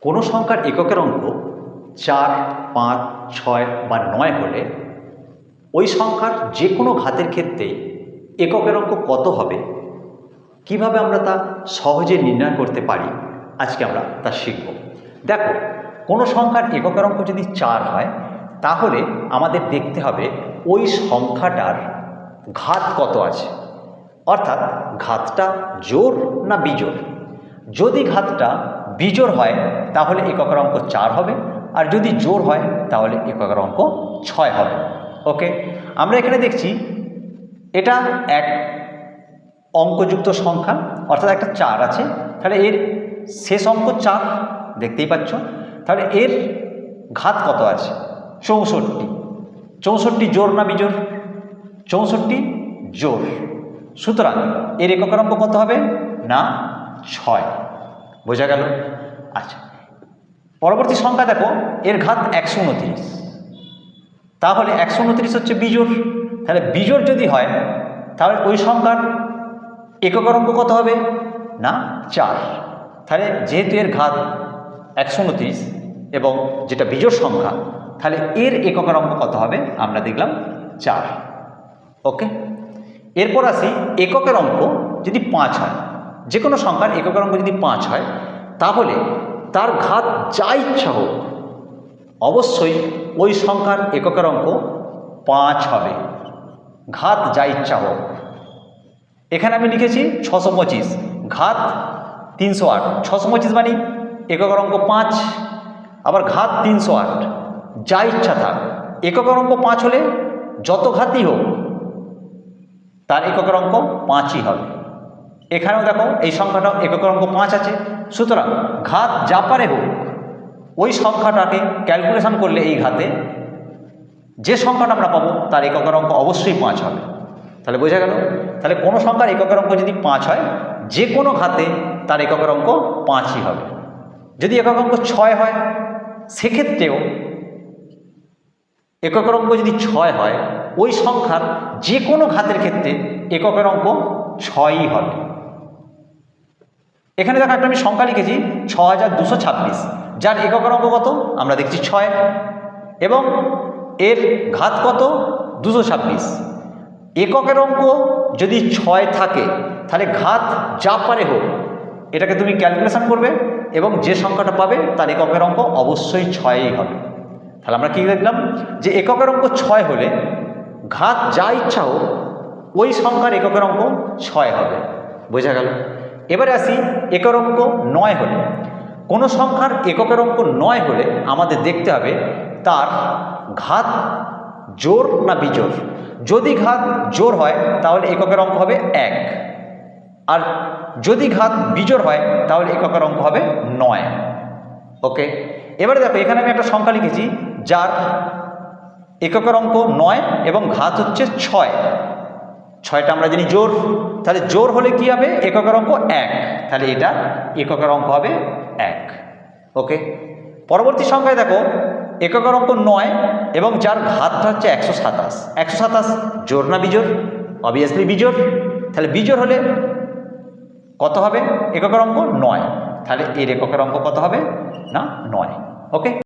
কোনো সংখ্যার এককের অঙ্ক চার, পাঁচ, ছয় বা নয় হলে ওই সংখ্যার যে কোনো ঘাতের ক্ষেত্রেই এককের অঙ্ক কত হবে? কীভাবে আমরা তা সহজে নির্ণয় করতে পারি? আজকে আমরা তা শিখব। দেখো, কোনো সংখ্যার এককের অঙ্ক যদি চার হয়, তাহলে আমাদের দেখতে হবে ওই সংখ্যাটার ঘাত কত আছে। অর্থাৎ ঘাতটা জোর না বিজোর যদি ঘাতটা বিজোড় হয়, তাহলে এককের অঙ্ক চার হবে। আর যদি জোর হয়, তাহলে এককের অঙ্ক ছয় হবে। ওকে? আমরা এখানে দেখছি এটা এক অঙ্কযুক্ত সংখ্যা, অর্থাৎ একটা চার আছে। তাহলে এর শেষ অঙ্ক চার, দেখতেই পাচ্ছ। তাহলে এর ঘাত কত আছে? চৌষট্টি। চৌষট্টি জোর না বিজোর চৌষট্টি জোর সুতরাং এর এককের অঙ্ক কত হবে? না, ছয়। বোঝা গেল? আচ্ছা। পরবর্তী সংখ্যা দেখো, এর ঘাত একশো উনত্রিশ। তাহলে একশো উনত্রিশ হচ্ছে বিজোড়। তাহলে বিজোড় যদি হয়, তাহলে ওই সংখ্যার এককের অঙ্ক কত হবে? না, চার। তাহলে যেহেতু এর ঘাত একশো উনত্রিশ এবং যেটা বিজোড় সংখ্যা, তাহলে এর এককের অঙ্ক কত হবে? আমরা দেখলাম চার। ওকে? এরপর আসি, এককের অঙ্ক যদি পাঁচ হয় যে কোনো সংখ্যার এককের অঙ্ক যদি পাঁচ হয়, তাহলে তার ঘাত যা ইচ্ছা হোক, অবশ্যই ওই সংখ্যার এককের অঙ্ক পাঁচ হবে। ঘাত যা ইচ্ছা হোক। এখানে আমি লিখেছি ছশো পঁচিশ, ঘাত তিনশো আট। ছশো পঁচিশ মানে এককের অঙ্ক পাঁচ, আবার ঘাত তিনশো আট। যা ইচ্ছা থাক। এককের অঙ্ক পাঁচ হলে যত ঘাতই হোক, তার এককের অঙ্ক পাঁচই হবে। এখানেও দেখো, এই সংখ্যাটাও এককের অঙ্ক পাঁচ আছে। সুতরাং ঘাত যা পারে হোক, ওই সংখ্যাটাকে ক্যালকুলেশন করলে এই ঘাতে যে সংখ্যাটা আমরা পাবো, তার এককের অঙ্ক অবশ্যই পাঁচ হবে। তাহলে বোঝা গেল? তাহলে কোনো সংখ্যার এককের অঙ্ক যদি পাঁচ হয়, যে কোনো ঘাতে তার এককের অঙ্ক পাঁচই হবে। যদি একক অঙ্ক ছয় হয়, সেক্ষেত্রেও এককের অঙ্ক যদি ছয় হয়, ওই সংখ্যার যে কোনো ঘাতের ক্ষেত্রে এককের অঙ্ক ছয়ই হবে। এখানে দেখো একটা আমি সংখ্যা লিখেছি ছ যার এককের অঙ্ক কত? আমরা দেখছি ছয়। এবং এর ঘাত কত? দুশো ছাব্বিশ। এককের অঙ্ক যদি ছয় থাকে, তাহলে ঘাত যা পারে হোক, এটাকে তুমি ক্যালকুলেশন করবে এবং যে সংখ্যাটা পাবে, তার এককের অঙ্ক অবশ্যই ছয়ই হবে। তাহলে আমরা কী দেখলাম? যে এককের অঙ্ক ছয় হলে ঘাত যা ইচ্ছা হোক, ওই সংখ্যার এককের অঙ্ক ছয় হবে। বোঝা গেল? এবারে আসি একক অঙ্ক নয় হলে। কোনো সংখ্যার এককের অঙ্ক নয় হলে আমাদের দেখতে হবে তার ঘাত জোর না বিজোর যদি ঘাত জোর হয়, তাহলে এককের অঙ্ক হবে এক। আর যদি ঘাত বিজোর হয়, তাহলে এককের অঙ্ক হবে নয়। ওকে? এবারে দেখো, এখানে আমি একটা সংখ্যা লিখেছি যার এককের অঙ্ক নয় এবং ঘাত হচ্ছে ছয়। ছয়টা আমরা জানি জোর, তাহলে জোর হলে কি হবে? এককের অঙ্ক এক, তাহলে এটা এককের অঙ্ক হবে এক। ওকে? পরবর্তী সংখ্যায় দেখো, এককের অঙ্ক নয় এবং যার ঘাতটা হচ্ছে একশো সাতাশ। একশো সাতাশ জোর না বিজোর? অবভিয়াসলি বিজোর। তাহলে বিজোর হলে কত হবে? এককের অঙ্ক নয়। তাহলে এর এককের অঙ্ক কত হবে? না, নয়। ওকে?